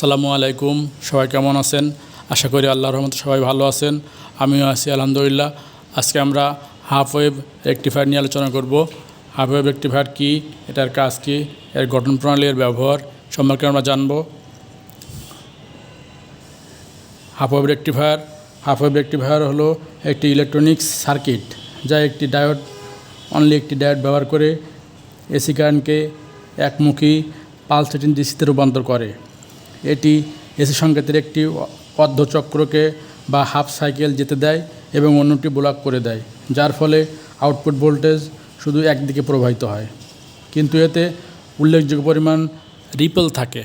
আসসালামু আলাইকুম। সবাই কেমন আছেন? আশা করি আল্লাহর রহমত সবাই ভালো আছেন। আমিও আছি, আলহামদুলিল্লাহ। আজকে আমরা হাফ ওয়েভ রেকটিফায়ার নিয়ে আলোচনা করব। হাফ ওয়েভ রেকটিফায়ার কী? এটার কাজ কী? এর গঠন প্রণালী, এর ব্যবহার সম্পর্কে আমরা জানব। Half wave rectifier, half wave rectifier হলো একটি ইলেকট্রনিক্স সার্কিট যা একটি ডায়োড, অনলি একটি ডায়োড ব্যবহার করে এসি কারেন্টকে একমুখী পালসেটিং ডিসিতে রূপান্তর করে। এটি এসি সংকেতের একটি অর্ধচক্রকে বা হাফ সাইকেল যেতে দেয় এবং অন্যটি ব্লক করে দেয়, যার ফলে আউটপুট ভোল্টেজ শুধু একদিকে প্রবাহিত হয়। কিন্তু এতে উল্লেখযোগ্য পরিমাণ রিপল থাকে।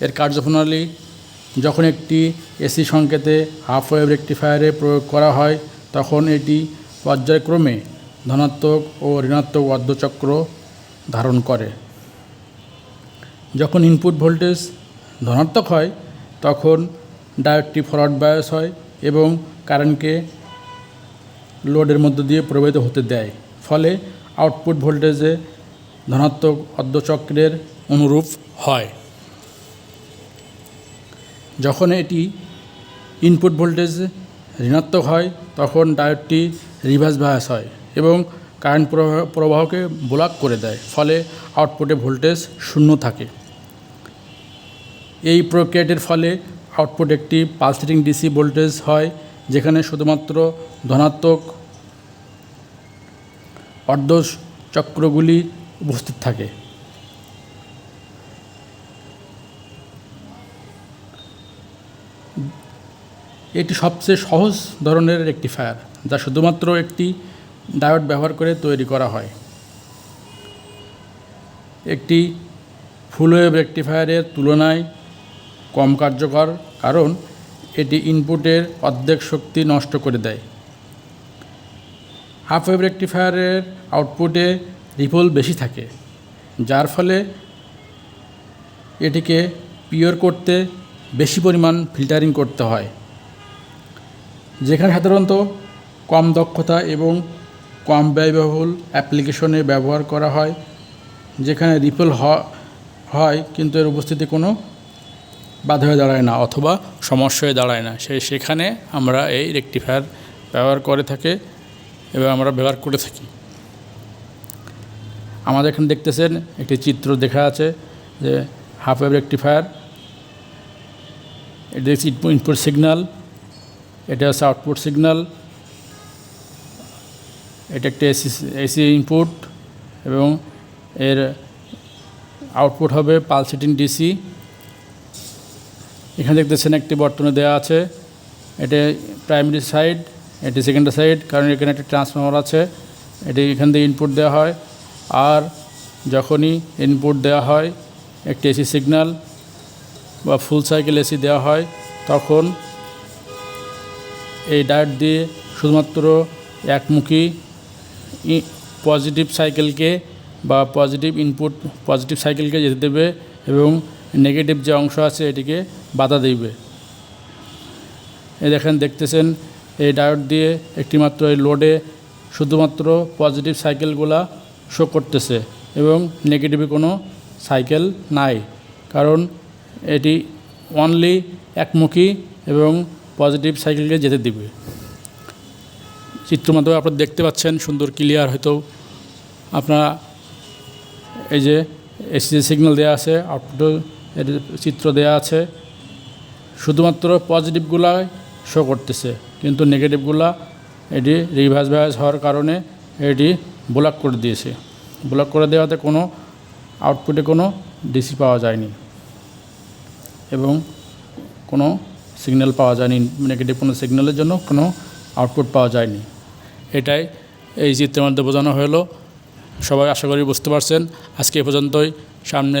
এর কার্যপ্রণালী, যখন একটি এসি সংকেতে হাফ ওয়েভ রেকটিফায়ারে প্রয়োগ করা হয়, তখন এটি পর্যায়ক্রমে ধনাত্মক ও ঋণাত্মক অর্ধচক্র ধারণ করে। যখন ইনপুট ভোল্টেজ ধনাত্মক হয়, তখন ডায়োডটি ফরওয়ার্ড বায়াস হয় এবং কারেন্টকে লোডের মধ্য দিয়ে প্রবাহিত হতে দেয়। ফলে আউটপুট ভোল্টেজে ধনাত্মক অর্ধচক্রের অনুরূপ হয়। যখন এটি ইনপুট ভোল্টেজ ঋণাত্মক হয়, তখন ডায়োডটি রিভার্স বায়াস হয় এবং কারেন্ট প্রবাহ প্রবাহকে ব্লক করে দেয়। ফলে আউটপুটে ভোল্টেজ শূন্য থাকে। এই প্রক্রিয়াটির ফলে আউটপুট একটি পালসেটিং ডিসি ভোল্টেজ হয়, যেখানে শুধুমাত্র ধনাত্মক অর্ধ চক্রগুলি উপস্থিত থাকে। এটি সবচেয়ে সহজ ধরনের রেকটিফায়ার যা শুধুমাত্র একটি ডায়োড ব্যবহার করে তৈরি করা হয়। একটি ফুল ওয়েভ রেকটিফায়ারের তুলনায় কম কার্যকর, কারণ এটি ইনপুটের অর্ধেক শক্তি নষ্ট করে দেয়। হাফ ওয়েভ রেকটিফায়ারের আউটপুটে রিপল বেশি থাকে, যার ফলে এটিকে পিওর করতে বেশি পরিমাণ ফিল্টারিং করতে হয়, যেখানে সাধারণত কম দক্ষতা এবং কম ব্যয়বহুল অ্যাপ্লিকেশনে ব্যবহার করা হয়, যেখানে রিপল হয়, কিন্তু এর উপস্থিতি কোনো বাধা হয়ে দাঁড়ায় না অথবা সমস্যা হয়ে দাঁড়ায় না। সেই সেখানে আমরা এই রেকটিফায়ার ব্যবহার করে থাকে এবং আমরা ব্যবহার করে থাকি। আমাদের এখানে দেখতেছেন একটি চিত্র দেখা আছে যে হাফ ওয়েভ রেকটিফায়ার এটা হচ্ছে ইনপুট সিগন্যাল এটা হচ্ছে আউটপুট সিগন্যাল এটা একটি এসি এসি ইনপুট এবং এর আউটপুট হবে পালসেটিং ডিসি এখানে দেখতেছেন একটি বর্তনে দেওয়া আছে। এটি প্রাইমারি সাইড এটি সেকেন্ডারি সাইড কারণ এখানে একটি ট্রান্সফর্মার আছে। এটি এখান থেকে ইনপুট দেওয়া হয়। আর যখনই ইনপুট দেওয়া হয়, একটি এসি সিগন্যাল বা ফুল সাইকেল এসি দেওয়া হয়, তখন এই ডায়োড দিয়ে শুধুমাত্র একমুখী পজিটিভ সাইকেলকে বা পজিটিভ ইনপুট পজিটিভ সাইকেলকে যেতে দেবে এবং নেগেটিভ যে অংশ আছে এটিকে বাধা দিবে। এই দেখেন, দেখতেছেন, এই ডায়োড দিয়ে একটিমাত্র এই লোডে শুধুমাত্র পজিটিভ সাইকেলগুলা শো করতেছে এবং নেগেটিভে কোনো সাইকেল নাই। কারণ এটি অনলি একমুখী এবং পজিটিভ সাইকেলকে যেতে দিবে। চিত্র মাধ্যমে আপনারা দেখতে পাচ্ছেন, সুন্দর ক্লিয়ার হয়তো আপনারা এই যে এসি সিগন্যাল দেওয়া আছে আউটপুট এর চিত্র দেওয়া আছে। শুধুমাত্র পজিটিভগুলাই শো করতেছে, কিন্তু নেগেটিভগুলা এটি রিভার্স ভাইস হওয়ার কারণে এটি ব্লক করে দিয়েছে। ব্লক করে দেওয়াতে কোনো আউটপুটে কোনো ডিসি পাওয়া যায়নি এবং কোনো সিগন্যাল পাওয়া যায়নি নেগেটিভ কোনো সিগন্যালের জন্য কোনো আউটপুট পাওয়া যায়নি। এটাই এই চিত্রের মধ্যে বোঝানো হলো। সবাই আশা করি বুঝতে পারছেন। আজকে এ পর্যন্তই। সামনে